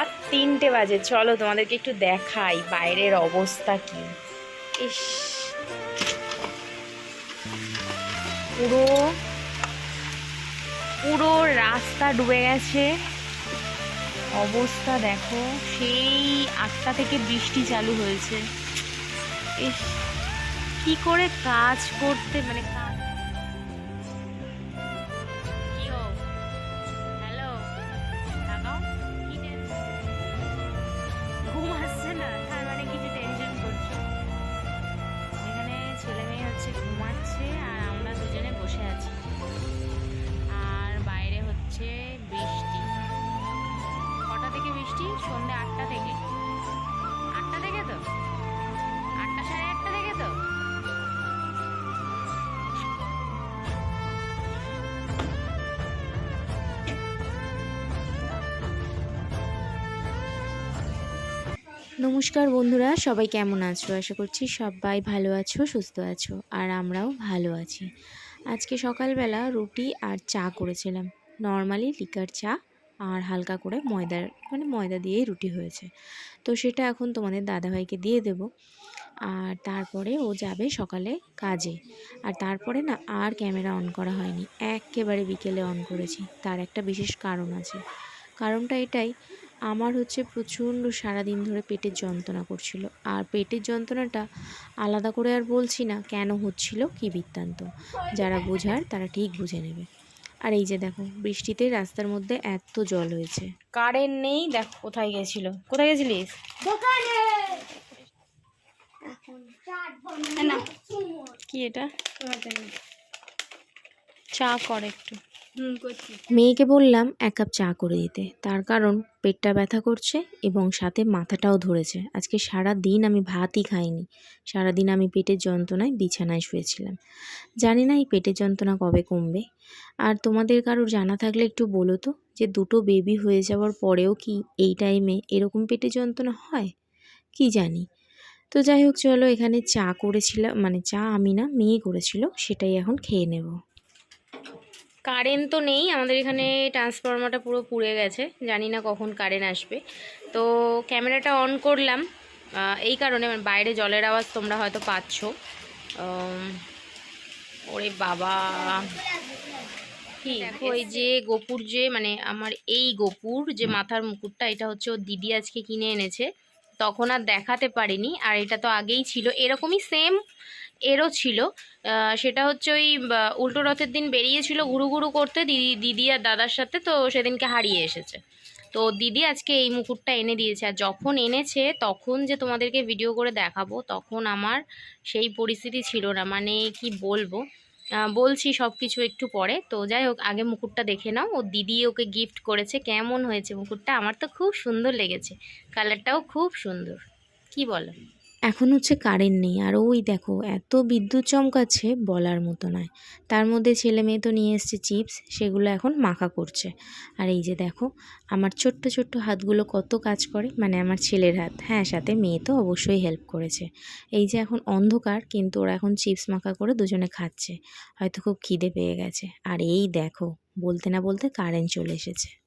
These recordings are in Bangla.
রাত তিনটে বাজে। চলো তোমাদেরকে একটু দেখাই বাইরের অবস্থা কি। ইস। পুরো পুরো রাস্তা ডুবে গেছে। অবস্থা দেখো, সেই আটটা থেকে বৃষ্টি চালু হয়েছে। ইস, কি করে কাজ করতে মানে নমস্কার বন্ধুরা, সবাই কেমন আছো? আশা করছি সবাই ভালো আছো, সুস্থ আছো, আর আমরাও ভালো আছি। আজকে সকালবেলা রুটি আর চা করেছিলাম। নর্মালি লিকার চা আর হালকা করে ময়দার মানে ময়দা দিয়েই রুটি হয়েছে। তো সেটা এখন তোমাদের দাদাভাইকে দিয়ে দেব। আর তারপরে ও যাবে সকালে কাজে। আর তারপরে না আর ক্যামেরা অন করা হয়নি। একেবারে বিকেলে অন করেছি। তার একটা বিশেষ কারণ আছে। কারণটা এটাই আমার হচ্ছে প্রচণ্ড সারাদিন ধরে পেটের যন্ত্রণা করছিল। আর পেটের যন্ত্রণাটা আলাদা করে আর বলছি না কেন হচ্ছিল কি বৃত্তান্ত। যারা বোঝার তারা ঠিক বুঝে নেবে। আর এই যে দেখো বৃষ্টিতে রাস্তার মধ্যে এত জল হয়েছে। কারেন্ট নেই দেখ কোথায় গেছিল। কোথায় গেছিলিস? না কি এটা? চা কর একটু। মেয়েকে বললাম, এক কাপ চা করে দিতে। তার কারণ, পেটটা ব্যথা করছে এবং সাথে মাথাটাও ধরেছে। আজকে সারা দিন আমি ভাতই খাইনি। সারা দিন আমি পেটের যন্ত্রণায় বিছানায় শুয়েছিলাম। জানি না এই পেটের যন্ত্রণা কবে কমবে। আর তোমাদের কারোর জানা থাকলে একটু বলো তো, যে দুটো বেবি হয়ে যাওয়ার পরেও কি এই টাইমে এরকম পেটের যন্ত্রণা হয়? কি জানি। তো যাই হোক, চলো এখানে চা করেছিলাম মানে চা আমি না, মেয়ে করেছিল, সেটাই এখন খেয়ে নেব। কারেন্ট তো নেই আমাদের এখানে ট্রান্সফরমারটা পুরো পুড়ে গেছে জানি না কখন কারেন্ট আসবে। তো ক্যামেরাটা অন করলাম এই কারণে মানে বাইরে জলের আওয়াজ তোমরা হয়তো পাচ্ছ। ওরে বাবা। কি? ওই যে গোপুর যে মানে আমার এই গোপুর যে মাথার মুকুটটা এটা হচ্ছে ওর দিদি আজকে কিনে এনেছে। তখন আর দেখাতে পারিনি আর এটা তো আগেই ছিল। এরকমই সেম এরও ছিল। সেটা হচ্ছে ওই উল্টো রথের দিন বেরিয়েছিল ঘুরু ঘুরু করতে, দিদি দিদি আর দাদার সাথে, তো সেদিনকে হারিয়ে এসেছে। তো দিদি আজকে এই মুকুটটা এনে দিয়েছে। আর যখন এনেছে, তখন যে তোমাদেরকে ভিডিও করে দেখাবো, তখন আমার সেই পরিস্থিতি ছিল না। মানে কি বলব? বলছি সব কিছু একটু পরে। তো যাই হোক, আগে মুকুটটা দেখে নাও। ও দিদি ওকে গিফট করেছে। কেমন হয়েছে মুকুটটা? আমার তো খুব সুন্দর লেগেছে। কালারটাও খুব সুন্দর। কি বলো? এখন হচ্ছে কারেন্ট নেই। আর ওই দেখো, এত বিদ্যুৎ চমকাচ্ছে বলার মতো নয়। তার মধ্যে ছেলে মেয়ে তো নিয়ে এসছে চিপস সেগুলো এখন মাখা করছে। আর এই যে দেখো, আমার ছোট্ট ছোট্ট হাতগুলো কত কাজ করে মানে আমার ছেলের হাত। হ্যাঁ সাথে মেয়ে তো অবশ্যই হেল্প করেছে। এই যে এখন অন্ধকার, কিন্তু ওরা এখন চিপস মাখা করে দুজনে খাচ্ছে। হয়তো খুব খিদে পেয়ে গেছে। আর এই দেখো, বলতে না বলতে কারেন্ট চলে এসেছে।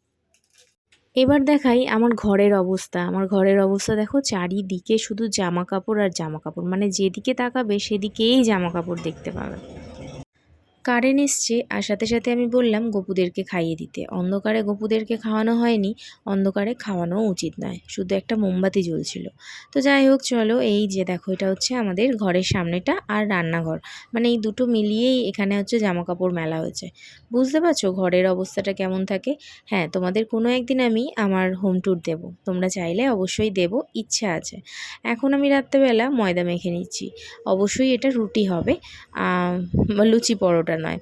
এবার দেখাই আমার ঘরের অবস্থা। আমার ঘরের অবস্থা দেখো, চারিদিকে শুধু জামা কাপড় আর জামা কাপড় মানে যেদিকে তাকাবে সেদিকেই জামা কাপড় দেখতে পাবে। কারেন্ট এসছে আর সাথে সাথে আমি বললাম, গপুদেরকে খাইয়ে দিতে। অন্ধকারে গপুদেরকে খাওয়ানো হয়নি, অন্ধকারে খাওয়ানো উচিত নয়, শুধু একটা মোমবাতি জ্বলছিল। তো যাই হোক, চলো, এই যে দেখো, এটা হচ্ছে আমাদের ঘরের সামনেটা আর রান্নাঘর। মানে এই দুটো মিলিয়েই এখানে হচ্ছে জামা কাপড় মেলা হয়েছে। বুঝতে পারছ ঘরের অবস্থাটা কেমন থাকে? হ্যাঁ তোমাদের কোনো একদিন আমি আমার হোম ট্যুর দেবো। তোমরা চাইলে অবশ্যই দেবো, ইচ্ছা আছে। এখন আমি রাত্রেবেলা ময়দা মেখে নিচ্ছি। অবশ্যই এটা রুটি হবে লুচি পরোটা নয়।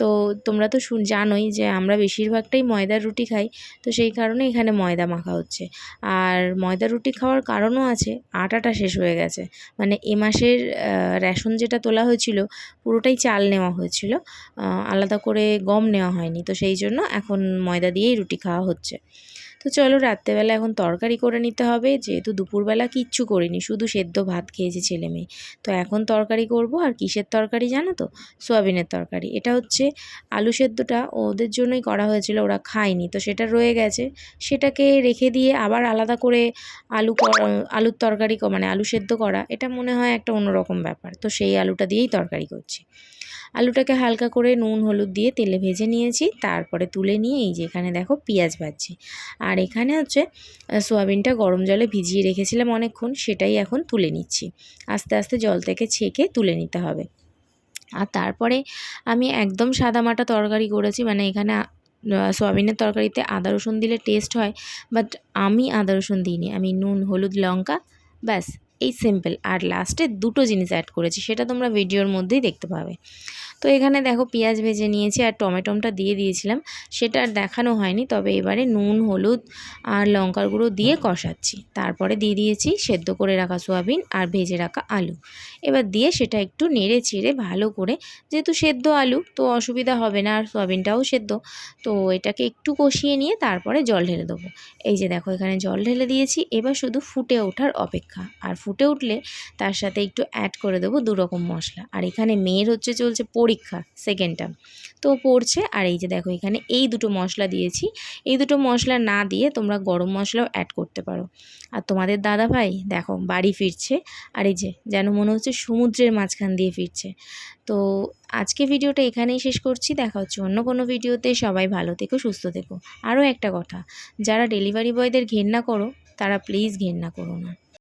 তো তোমরা তো শুন, জানোই যে আমরা বেশিরভাগটাই ময়দার রুটি খাই, তো সেই কারণে এখানে ময়দা মাখা হচ্ছে। আর ময়দা রুটি খাওয়ার কারণও আছে, আটাটা শেষ হয়ে গেছে। মানে এ মাসের রেশন যেটা তোলা হয়েছিল, পুরোটাই চাল নেওয়া হয়েছিল। আলাদা করে গম নেওয়া হয়নি, তো সেই জন্য এখন ময়দা দিয়েই রুটি খাওয়া হচ্ছে। তো চলো রাত্রেবেলা এখন তরকারি করে নিতে হবে। যেহেতু দুপুরবেলা কিচ্ছু করিনি, শুধু সেদ্ধ ভাত খেয়েছে ছেলে মেয়ে। তো এখন তরকারি করব, আর কিসের তরকারি জানো তো? সোয়াবিনের তরকারি। এটা হচ্ছে আলু সেদ্ধটা, ওদের জন্যই করা হয়েছিল, ওরা খায়নি। তো সেটা রয়ে গেছে। সেটাকে রেখে দিয়ে আবার আলাদা করে আলু আলুর তরকারি মানে আলু সেদ্ধ করা। এটা মনে হয় একটা অন্যরকম ব্যাপার। তো সেই আলুটা দিয়েই তরকারি করছি। আলুটাকে হালকা করে নুন, হলুদ দিয়ে তেলে ভেজে নিয়েছি। তারপরে তুলে নিয়ে এই যে এখানে দেখো পেঁয়াজ ভাজছি আর এখানে হচ্ছে সোয়াবিনটা গরম জলে ভিজিয়ে রেখেছিলাম অনেকক্ষণ, সেটাই এখন তুলে নিচ্ছি। আস্তে আস্তে জল থেকে ছেঁকে তুলে নিতে হবে। আর তারপরে আমি একদম সাদামাটা তরকারি করেছি মানে এখানে সয়াবিনের তরকারিতে আদা, রসুন দিলে টেস্ট হয়, বাট আমি আদা, রসুন দিইনি। আমি নুন, হলুদ, লঙ্কা, ব্যাস, এই সিম্পল। আর লাস্টে দুটো জিনিস অ্যাড করেছি, সেটা তোমরা ভিডিওর মধ্যেই দেখতে পাবে। তো এখানে দেখো পেঁয়াজ ভেজে নিয়েছি আর টমেটোমটা দিয়ে দিয়েছিলাম। সেটা আর দেখানো হয়নি, তবে এবারে নুন, হলুদ আর লঙ্কার গুঁড়ো দিয়ে কষাচ্ছি। তারপরে দিয়ে দিয়েছি সেদ্ধ করে রাখা সোয়াবিন আর ভেজে রাখা আলু। এবার দিয়ে সেটা একটু নেড়ে চেড়ে ভালো করে, যেহেতু সেদ্ধ আলু, তো অসুবিধা হবে না আর সোয়াবিনটাও সেদ্ধ। তো এটাকে একটু কষিয়ে নিয়ে তারপরে জল ঢেলে দেবো। এই যে দেখো এখানে জল ঢেলে দিয়েছি, এবার শুধু ফুটে ওঠার অপেক্ষা। আর ফুটে উঠলে তার সাথে একটু অ্যাড করে দেবো দু রকম মশলা। আর এখানে মেয়ের হচ্ছে চলছে পরীক্ষা সেকেন্ড টার্ম তো পড়ছে, আর এই যে দেখো এখানে এই দুটো মশলা দিয়েছি। এই দুটো মশলা না দিয়ে তোমরা গরম মশলাও অ্যাড করতে পারো। আর তোমাদের দাদা ভাই, দেখো বাড়ি ফিরছে, আর এই যে যেন মনে হচ্ছে সমুদ্রের মাঝখান দিয়ে ফিরছে। তো আজকে ভিডিওটা এখানেই শেষ করছি, দেখা হচ্ছে অন্য কোনো ভিডিওতে। সবাই ভালো থেকো, সুস্থ থেকো। আরও একটা কথা, যারা ডেলিভারি বয়দের ঘেন্না করো, তারা প্লিজ ঘেন্না করো না।